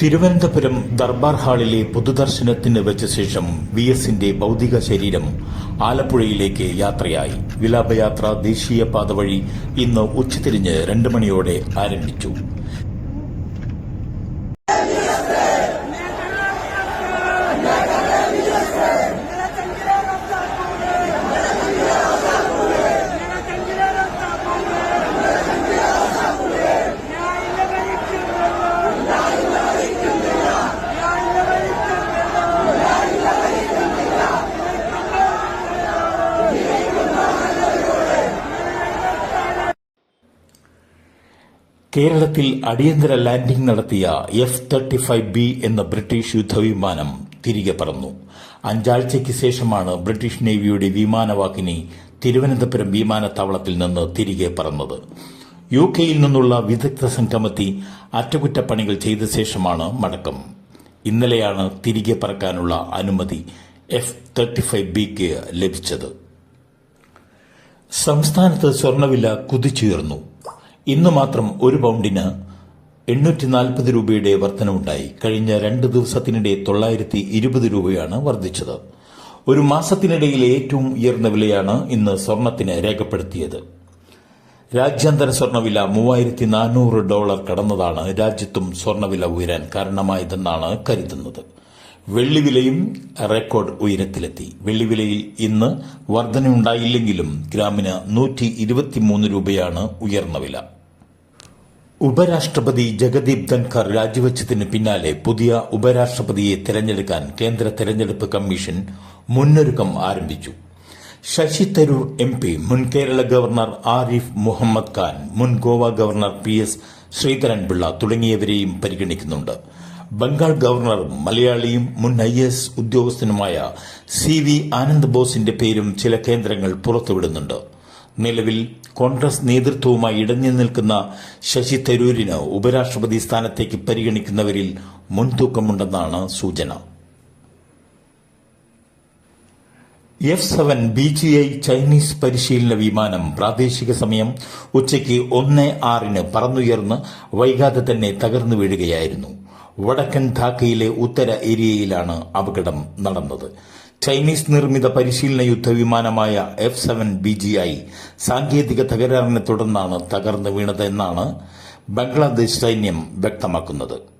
തിരുവനന്തപുരം ദർബാർ ഹാളിലെ പൊതുദർശനത്തിന് വെച്ച ശേഷം വി എസിന്റെ ഭൗതിക ശരീരം ആലപ്പുഴയിലേക്ക് യാത്രയായി. വിലാപയാത്ര ദേശീയപാത വഴി ഇന്ന് ഉച്ചതിരിഞ്ഞ് രണ്ട് മണിയോടെ ആരംഭിച്ചു. കേരളത്തിൽ അടിയന്തര ലാൻഡിംഗ് നടത്തിയ എഫ് തേർട്ടി ഫൈവ് ബി എന്ന ബ്രിട്ടീഷ് യുദ്ധവിമാനം തിരികെ പറന്നു. അഞ്ചാഴ്ചയ്ക്ക് ശേഷമാണ് ബ്രിട്ടീഷ് നേവിയുടെ വിമാനവാഹിനി തിരുവനന്തപുരം വിമാനത്താവളത്തിൽ നിന്ന് തിരികെ പറന്നത്. യു കെയിൽ നിന്നുള്ള വിദഗ്ധ സംഘമെത്തി അറ്റകുറ്റപ്പണികൾ ചെയ്ത ശേഷമാണ് മടക്കം. ഇന്നലെയാണ് തിരികെ പറക്കാനുള്ള അനുമതി എഫ് തേർട്ടി ഫൈവ് ബിക്ക് ലഭിച്ചത്. സംസ്ഥാനത്ത് സ്വർണവില കുതിച്ചുയർന്നു. ഇന്ന് മാത്രം ഒരു പൗണ്ടിന് എണ്ണൂറ്റി നാൽപ്പത് രൂപയുടെ വർധനവുണ്ടായി. കഴിഞ്ഞ രണ്ട് ദിവസത്തിനിടെ തൊള്ളായിരത്തി ഇരുപത് രൂപയാണ് വർദ്ധിച്ചത്. ഒരു മാസത്തിനിടയിലെ ഏറ്റവും ഉയർന്ന വിലയാണ് ഇന്ന് സ്വർണത്തിന് രേഖപ്പെടുത്തിയത്. രാജ്യാന്തര സ്വർണവില മൂവായിരത്തി നാനൂറ് ഡോളർ കടന്നതാണ് രാജ്യത്തും സ്വർണവില ഉയരാൻ കാരണമായതെന്നാണ് കരുതുന്നത്. വെള്ളിവിലയും റെക്കോർഡ് ഉയരത്തിലെത്തി. വെള്ളിവിലയിൽ ഇന്ന് വർധനയുണ്ടായില്ലെങ്കിലും ഗ്രാമിന് നൂറ്റി ഇരുപത്തിമൂന്ന് രൂപയാണ് ഉയർന്ന വില. ഉപരാഷ്ട്രപതി ജഗദീപ് ധൻഖർ രാജിവെച്ചതിന് പിന്നാലെ പുതിയ ഉപരാഷ്ട്രപതിയെ തിരഞ്ഞെടുക്കാൻ കേന്ദ്ര തെരഞ്ഞെടുപ്പ് കമ്മീഷൻ മുന്നൊരുക്കം ആരംഭിച്ചു. ശശി തരൂർ എം പി മുൻ കേരള ഗവർണർ ആരിഫ് മുഹമ്മദ് ഖാൻ മുൻ Goa governor P S Sreedharan Pillai തുടങ്ങിയവരെയും പരിഗണിക്കുന്നുണ്ട്. ബംഗാൾ ഗവർണറും മലയാളിയും മുൻ ഐ എസ് ഉദ്യോഗസ്ഥനുമായ സി വി ആനന്ദ് ബോസിന്റെ പേരും ചില കേന്ദ്രങ്ങൾ പുറത്തുവിടുന്നുണ്ട്. നിലവിൽ കോൺഗ്രസ് നേതൃത്വവുമായി ഇടഞ്ഞു നിൽക്കുന്ന ശശി തരൂരിന് ഉപരാഷ്ട്രപതി സ്ഥാനത്തേക്ക് പരിഗണിക്കുന്നവരിൽ മുൻതൂക്കമുണ്ടെന്നാണ് സൂചന. F seven B G I Chinese പരിശീലന വിമാനം പ്രാദേശിക സമയം ഉച്ചയ്ക്ക് ഒന്ന് ആറിന് പറന്നുയർന്ന് വൈകാതെ തന്നെ തകർന്നു വീഴുകയായിരുന്നു. വടക്കൻ ധാക്കയിലെ ഉത്തര ഏരിയയിലാണ് അപകടം നടന്നത്. ചൈനീസ് നിർമ്മിത പരിശീലന യുദ്ധവിമാനമായ F seven B G I സാങ്കേതിക തകരാറിനെ തുടർന്നാണ് തകർന്നു വീണതെന്നാണ് ബംഗ്ലാദേശ് സൈന്യം വ്യക്തമാക്കുന്നത്.